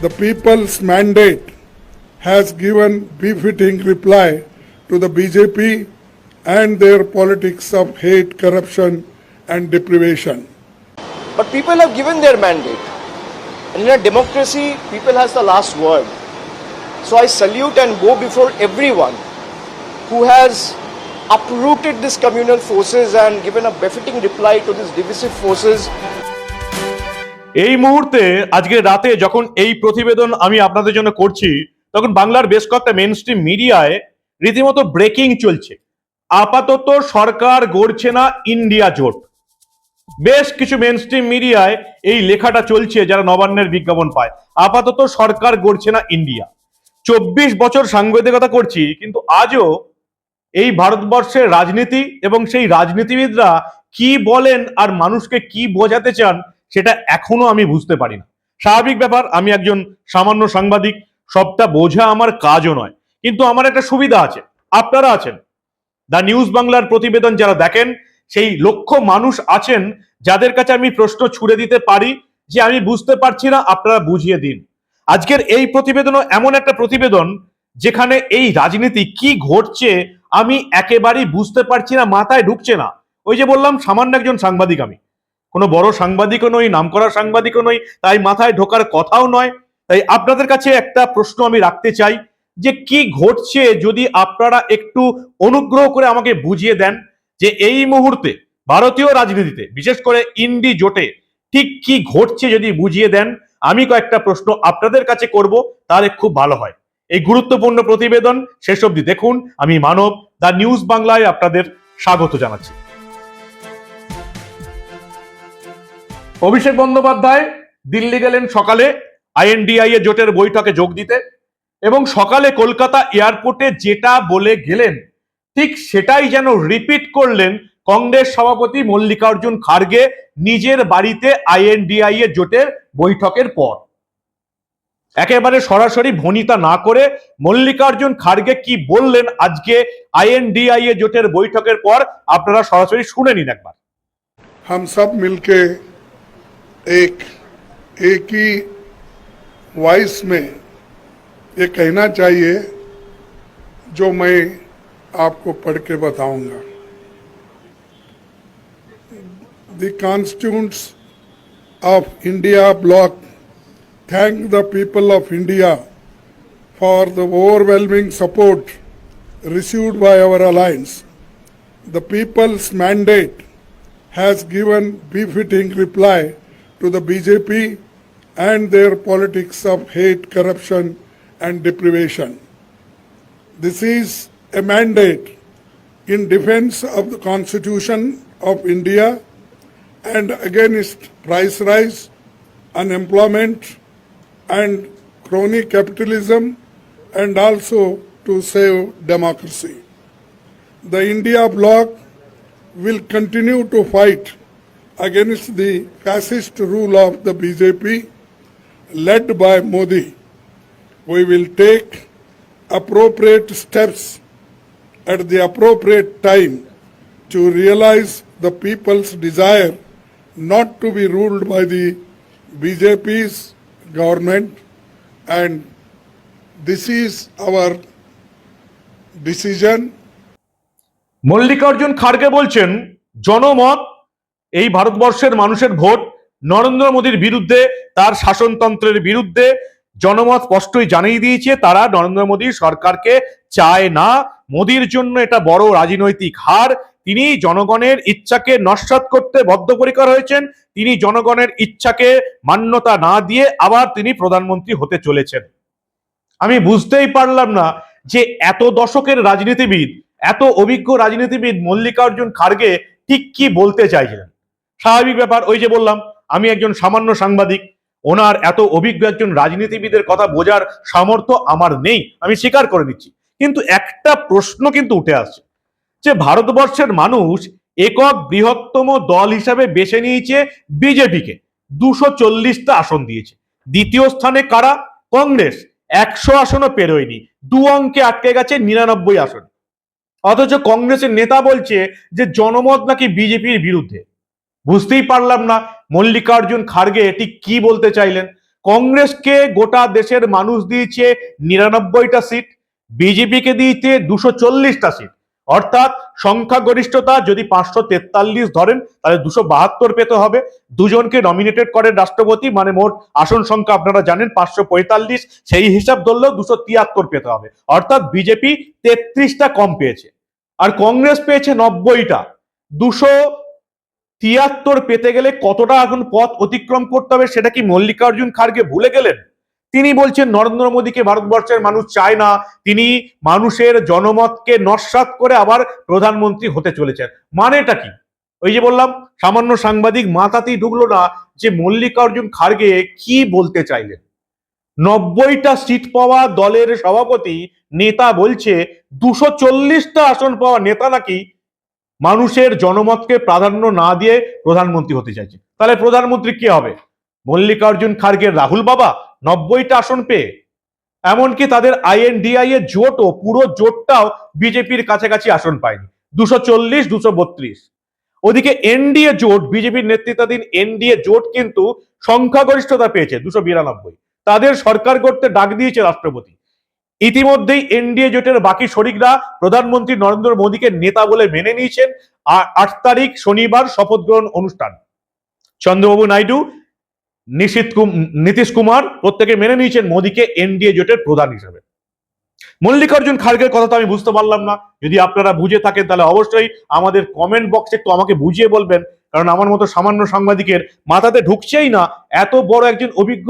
The people's mandate has given befitting reply to the BJP and their politics of hate, corruption, and deprivation. But people have given their mandate. And in a democracy, people has the last word. So I salute and bow before everyone who has uprooted these communal forces and given a befitting reply to these divisive forces এই মুহূর্তে, আজকে রাতে যখন এই প্রতিবেদন আমি আপনাদের জন্য করছি, তখন বাংলার বেশ কয়েকটা মেন স্ট্রিম মিডিয়ায় রীতিমতো ব্রেকিং চলছে। আপাতত সরকার গড়ছে না ইন্ডিয়া জোট। বেশ কিছু মেন স্ট্রিম মিডিয়ায় এই লেখাটা চলছে যারা নবান্নের বিজ্ঞাপন পায়। আপাতত সরকার গড়ছে না ইন্ডিয়া চব্বিশ বছর সাংবাদিকতা করছি, কিন্তু আজও এই ভারতবর্ষের রাজনীতি এবং সেই রাজনীতিবিদরা কি বলেন আর মানুষকে কি বোঝাতে চান সেটা এখনও আমি বুঝতে পারি না। স্বাভাবিক ব্যাপার, আমি একজন সামান্য সাংবাদিক, সবটা বোঝা আমার কাজও নয়। কিন্তু আমার একটা সুবিধা আছে, আপনারা আছেন। দ্য নিউজ বাংলার প্রতিবেদন যারা দেখেন, সেই লক্ষ মানুষ আছেন যাদের কাছে আমি প্রশ্ন ছুড়ে দিতে পারি যে আমি বুঝতে পারছি না, আপনারা বুঝিয়ে দিন। আজকের এই প্রতিবেদনও এমন একটা প্রতিবেদন যেখানে এই রাজনীতি কি ঘটছে আমি একেবারেই বুঝতে পারছি না, মাথায় ঢুকছে না। ওই যে বললাম, সামান্য একজন সাংবাদিক আমি। কোনো বড় সাংবাদিকও নই, নামকরা সাংবাদিকও নই, তাই মাথায় ঢোকার কথাও নয়। তাই আপনাদের কাছে একটা প্রশ্ন আমি রাখতে চাই, যে কি ঘটছে যদি আপনারা একটু অনুগ্রহ করে আমাকে বুঝিয়ে দেন, যে এই মুহূর্তে ভারতীয় রাজনীতিতে, বিশেষ করে ইন্ডি জোটে, ঠিক কি ঘটছে যদি বুঝিয়ে দেন, আমি কয়েকটা প্রশ্ন আপনাদের কাছে করব, তাহলে খুব ভালো হয়। এই গুরুত্বপূর্ণ প্রতিবেদন শেষ অবধি দেখুন, আমি মানব, দ্য নিউজ বাংলায় আপনাদের স্বাগত জানাচ্ছি। অভিষেক বন্দ্যোপাধ্যায় দিল্লি গেলেন সকালে আইএনডিআই এ জোটের বৈঠকে যোগ দিতে এবং সকালে কলকাতা এয়ারপোর্টে যেটা বলে গেলেন ঠিক সেটাই যেন রিপিট করলেন কংগ্রেস সভাপতি মল্লিকার্জুন খার্গে নিজের বাড়িতে আইএনডিআই এ জোটের বৈঠকের পর একেবারে সরাসরি ভনিতা না করে মল্লিকার্জুন খার্গে কি বললেন আজকে আইএনডিআই এ জোটের বৈঠকের পর আপনারা সরাসরি শুনে নিন একবার हम सब मिलके एक एक ही वॉइस में ये कहना चाहिए, जो मैं आपको पढ़ के बताऊँगा। The constituent of India bloc thank the people of India for the overwhelming support received by our alliance the people's mandate has given befitting reply to the BJP and their politics of hate, corruption, and deprivation. This is a mandate in defense of the Constitution of India and against price rise, unemployment, and crony capitalism, and also to save democracy. The India bloc will continue to fight against the fascist rule of the BJP led by Modi. We will take appropriate steps at the appropriate time to realize the people's desire not to be ruled by the BJP's government and this is our decision Mallikarjun খাড়গে বলছেন জনমত এই ভারতবর্ষের মানুষের vote Narendra মোদীর বিরুদ্ধে, তার শাসনতন্ত্রের বিরুদ্ধে, জনমত স্পষ্টই জানিয়ে দিয়েছে তারা, নরেন্দ্র মোদী সরকারকে চায় না। মোদীর জন্য এটা বড় রাজনৈতিক হার। তিনি জনগণের ইচ্ছাকে নস্বাত করতে বদ্ধপরিকর হয়েছেন। তিনি জনগণের ইচ্ছাকে মান্যতা না দিয়ে আবার তিনি প্রধানমন্ত্রী হতে চলেছেন। আমি বুঝতেই পারলাম না যে এত দশকের রাজনীতিবিদ, এত অভিজ্ঞ রাজনীতিবিদ মল্লিকার্জুন খার্গে ঠিক কি বলতে চাইছিলেন। স্বাভাবিক ব্যাপার, ওই যে বললাম, আমি একজন সামান্য সাংবাদিক, ওনার এত অভিজ্ঞ একজন রাজনীতিবিদের কথা বোঝার সামর্থ্য আমার নেই, আমি স্বীকার করে নিচ্ছি। কিন্তু একটা প্রশ্ন কিন্তু উঠে আসছে, যে ভারতবর্ষের মানুষ একক বৃহত্তম দল হিসাবে বেছে নিয়েছে বিজেপিকে, দুশো চল্লিশটা আসন দিয়েছে। দ্বিতীয় স্থানে কারা? কংগ্রেস, একশো আসনও পেরোয়নি, দু অঙ্কে আটকে গেছে নিরানব্বই আসন। অথচ কংগ্রেসের নেতা বলছে যে জনমত নাকি বিজেপির বিরুদ্ধে। বুঝতেই পারলাম না মল্লিকার্জুন খার্গে এটি কি বলতে চাইলেন। কংগ্রেসকে গোটা দেশের মানুষ দিয়েছে নিরানব্বইটা সিট, বিজেপিকে দিয়েছে দুশো চল্লিশটা সিট। অর্থাৎ সংখ্যাগরিষ্ঠতা যদি পাঁচশো তেতাল্লিশ ধরেন, তাহলে দুশো বাহাত্তর পেতে হবে। দুজনকে নমিনেটেড করেন রাষ্ট্রপতি মানে মোট আসন সংখ্যা আপনারা জানেন, পাঁচশো পঁয়তাল্লিশ। সেই হিসাব ধরলেও দুশো তিয়াত্তর পেতে হবে। অর্থাৎ বিজেপি তেত্রিশটা কম পেয়েছে। আর কংগ্রেস পেয়েছে নব্বইটা। দুশো তিয়াত্তর পেতে গেলে কতটা এখন পথ অতিক্রম করতে হবে সেটা কি মল্লিকার্জুন খাড়গে ভুলে গেলেন? তিনি বলছেন, নরেন্দ্র মোদীকে ভারতবর্ষের মানুষ চায় না। তিনি মানুষের জনমতকে নস্বাত করে আবার প্রধানমন্ত্রী হতে চলেছেন। মানেটা কি? ওই যে বললাম, সামান্য সাংবাদিক মাথাতেই ঢুকলো না যে মল্লিকার্জুন খাড়গে কি বলতে চাইলেন। নব্বইটা সিট পাওয়া দলের সভাপতি নেতা বলছে, দুশো চল্লিশটা আসন পাওয়া নেতা নাকি মানুষের জনমতকে প্রাধান্য না দিয়ে প্রধানমন্ত্রী হতে চাইছে তাহলে প্রধানমন্ত্রী কে হবে? মল্লিকার্জুন খার্গের রাহুল বাবা নব্বইটা আসন পেয়ে। এমনকি তাদের আইএনডিআই এর জোটও, পুরো জোটটাও বিজেপির কাছাকাছি আসন পায়নি। দুশো চল্লিশ, দুশো বত্রিশ। ওদিকে এনডিএ জোট, বিজেপির নেতৃত্বাধীন এনডিএ জোট কিন্তু সংখ্যাগরিষ্ঠতা পেয়েছে, দুশো বিরানব্বই। তাদের সরকার করতে ডাক দিয়েছে রাষ্ট্রপতি। ইতিমধ্যেই এনডিএ জোটের বাকি শরিকরা প্রধানমন্ত্রী নরেন্দ্র মোদীকে নেতা বলে মেনে নিয়েছেন আর আট তারিখ শনিবার শপথ গ্রহণ অনুষ্ঠান। চন্দ্রবাবু নাইডু, নিশীত নীতিশ কুমার প্রত্যেকে মেনে নিয়েছেন মোদীকে এনডিএ জোটের প্রধান হিসেবে। মল্লিকার্জুন খাড়গের কথা তো আমি বুঝতে পারলাম না। যদি আপনারা বুঝে থাকেন তাহলে অবশ্যই আমাদের কমেন্ট বক্সে একটু আমাকে বুঝিয়ে বলবেন। কারণ আমার মতো সামান্য সাংবাদিকের মাথাতে ঢুকছেই না। এত বড় একজন অভিজ্ঞ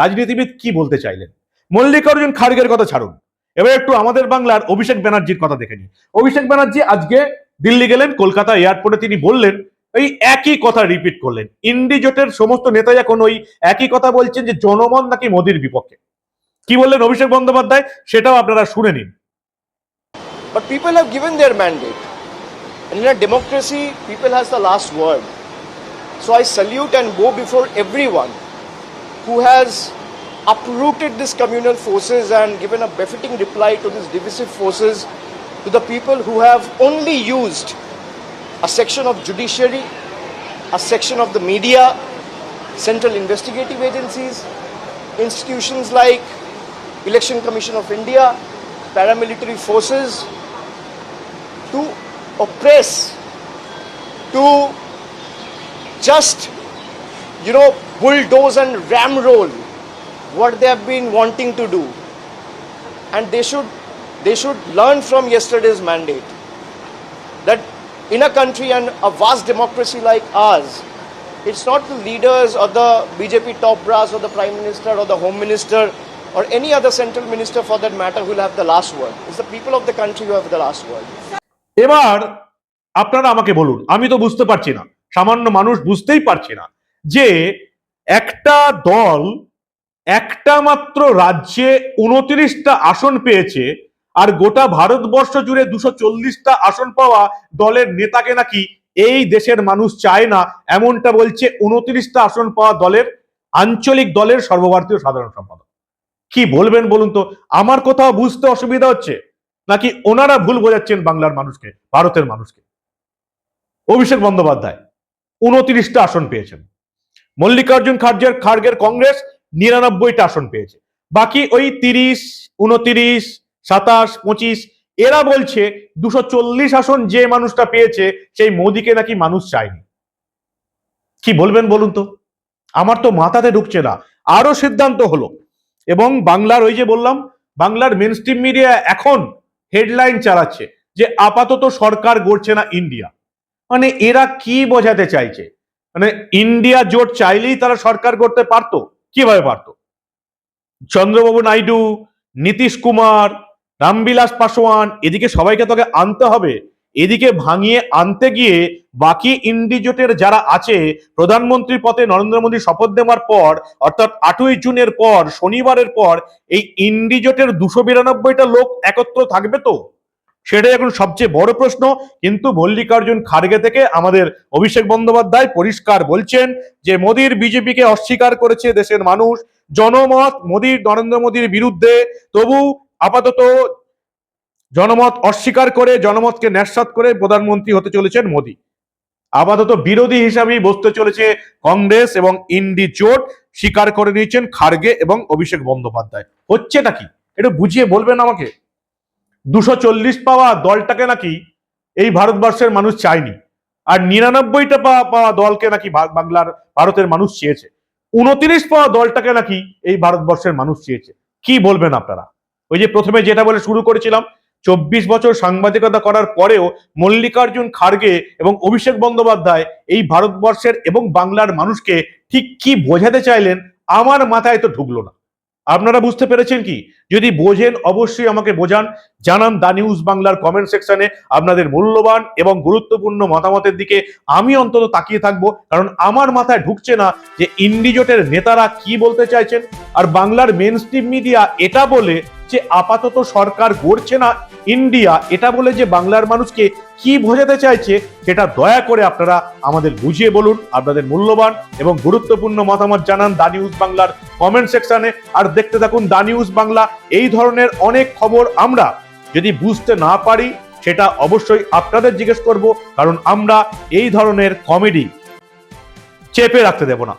রাজনীতিবিদ কি বলতে চাইলেন? মল্লিকার্জুন খাড়গের কথা ছাড়ুন। এবার একটু আমাদের বাংলার অভিষেক ব্যানার্জির কথা দেখে নিই। অভিষেক ব্যানার্জি আজকে দিল্লি গেলেন কলকাতা এয়ারপোর্টে তিনি বললেন এই একই কথা রিপিট করলেন। ইন্ডি জোটের সমস্ত নেতা এখন ওই একই কথা বলছেন যে জনমত নাকি মোদির বিপক্ষে। কি বললেন অভিষেক বন্দ্যোপাধ্যায়? সেটাও আপনারা শুনে নিন। But people have given their mandate. And in a democracy, people has the last word. So I salute and bow before everyone who has uprooted these communal forces and given a befitting reply to these divisive forces to the people who have only used a section of judiciary, a section of the media, central investigative agencies, institutions like Election Commission of India, paramilitary forces to oppress, to just, you know, bulldoze and ramroll what they have been wanting to do. And they should, they should learn from yesterday's mandate that in a country and a vast democracy like ours, it's not the leaders or the BJP top brass or the Prime Minister or the Home Minister or any other central minister for that matter who will have the last word. It's the people of the country who have the last word. এবার আপনারা আমাকে বলুন আমি তো বুঝতে পারছি না সামান্য মানুষ বুঝতেই পারছি না যে একটা দল একটা মাত্র রাজ্যে উনত্রিশটা আসন পেয়েছে, আর গোটা ভারতবর্ষ জুড়ে দুশো চল্লিশটা আসন পাওয়া দলের নেতাকে নাকি এই দেশের মানুষ চায় না, এমনটা বলছে উনত্রিশটা আসন পাওয়া দলের আঞ্চলিক দলের সর্বভারতীয় সাধারণ সম্পাদক। কি বলবেন বলুন তো? আমার কোথাও বুঝতে অসুবিধা হচ্ছে? নাকি ওনারা ভুল বোঝাচ্ছেন বাংলার মানুষকে, ভারতের মানুষকে? অভিষেক বন্দ্যোপাধ্যায়, উনত্রিশটা আসন পেয়েছেন। মল্লিকার্জুন খার্গের খার্গের কংগ্রেস নিরানব্বইটা আসন পেয়েছে। বাকি ওই তিরিশ, উনতিরিশ, সাতাশ, পঁচিশ, এরা বলছে দুশো চল্লিশ আসন যে মানুষটা পেয়েছে, সেই মোদিকে নাকি মানুষ চায়নি। কি বলবেন বলুন তো? আমার তো মাথাতে ঢুকছে না। আরও সিদ্ধান্ত হলো। এবং বাংলার ওই যে বললাম, বাংলার মেন স্ট্রিম মিডিয়া এখন হেডলাইন চালাচ্ছে যে আপাতত সরকার গড়ছে না ইন্ডিয়া মানে এরা কি বোঝাতে চাইছে? মানে ইন্ডিয়া জোট চাইলেই তারা সরকার করতে পারতো? কীভাবে পারতো? চন্দ্রবাবু নাইডু, নীতিশ কুমার, রামবিলাস পাসওয়ান এদিকে সবাইকে তোকে আনতে হবে। এদিকে ভাঙিয়ে আনতে গিয়ে বাকি ইন্ডিজোটের যারা আছে, প্রধানমন্ত্রী পদে নরেন্দ্র মোদী শপথ নেওয়ার পর, অর্থাৎ আটই জুনের পর, শনিবারের পর, এই ইন্ডিজোটের দুশো বিরানব্বইটা লোক একত্র থাকবে তো? সেটাই এখন সবচেয়ে বড় প্রশ্ন। কিন্তু মল্লিকার্জুন খাড়গে থেকে আমাদের অভিষেক বন্দ্যোপাধ্যায় পরিষ্কার বলছেন যে, মোদীর বিজেপিকে অস্বীকার করেছে দেশের মানুষ। জনমত মোদীর নরেন্দ্র মোদীর বিরুদ্ধে। তবু আপাতত জনমত অস্বীকার করে, জনমতকে ন্যাসাত করে প্রধানমন্ত্রী হতে চলেছেন মোদী। আপাতত বিরোধী হিসাবেই বসতে চলেছে কংগ্রেস এবং ইন্ডি জোট। স্বীকার করে নিয়েছেন খার্গে এবং অভিষেক বন্দ্যোপাধ্যায়। হচ্ছেটা কি? এটা বুঝিয়ে বলবেন আমাকে? দুশো চল্লিশ পাওয়া দলটাকে নাকি এই ভারতবর্ষের মানুষ চায়নি। আর নিরানব্বইটা পাওয়া পাওয়া দলকে নাকি বাংলার, ভারতের মানুষ চেয়েছে। উনত্রিশ পাওয়া দলটাকে নাকি এই ভারতবর্ষের মানুষ চেয়েছে। কি বলবেন আপনারা? ওই যে প্রথমে যেটা বলে শুরু করেছিলাম, চব্বিশ বছর সাংবাদিকতা করার পরেও মল্লিকার্জুন খার্গে এবং অভিষেক বন্দ্যোপাধ্যায় এই ভারতবর্ষের এবং বাংলার মানুষকে ঠিক কি বোঝাতে চাইলেন, আমার মাথায় তো ঢুকলো না। আপনারা বুঝতে পেরেছেন কি? যদি বোঝেন, অবশ্যই আমাকে বোঝান। জানান দা নিউজ বাংলার কমেন্ট সেকশনে আপনাদের মূল্যবান এবং গুরুত্বপূর্ণ মতামতের দিকে। আমি অন্তত তাকিয়ে থাকব, কারণ আমার মাথায় ঢুকছে না যে ইন্ডিজোটের নেতারা কি বলতে চাইছেন। আর বাংলার মেন মিডিয়া এটা বলে যে আপাতত সরকার গড়ছে না ইন্ডিয়া, এটা বলে যে বাংলার মানুষকে কি বোঝাতে চাইছে, সেটা দয়া করে আপনারা আমাদের বুঝিয়ে বলুন, আপনাদের মূল্যবান এবং গুরুত্বপূর্ণ মতামত জানান দা নিউজ বাংলার কমেন্ট সেকশনে আর দেখতে থাকুন দা নিউজ বাংলা, এই ধরনের অনেক খবর আমরা যদি বুঝতে না পারি, সেটা অবশ্যই আপনাদের জিজ্ঞেস করব, কারণ আমরা এই ধরনের কমেডি চেপে রাখতে দেব না।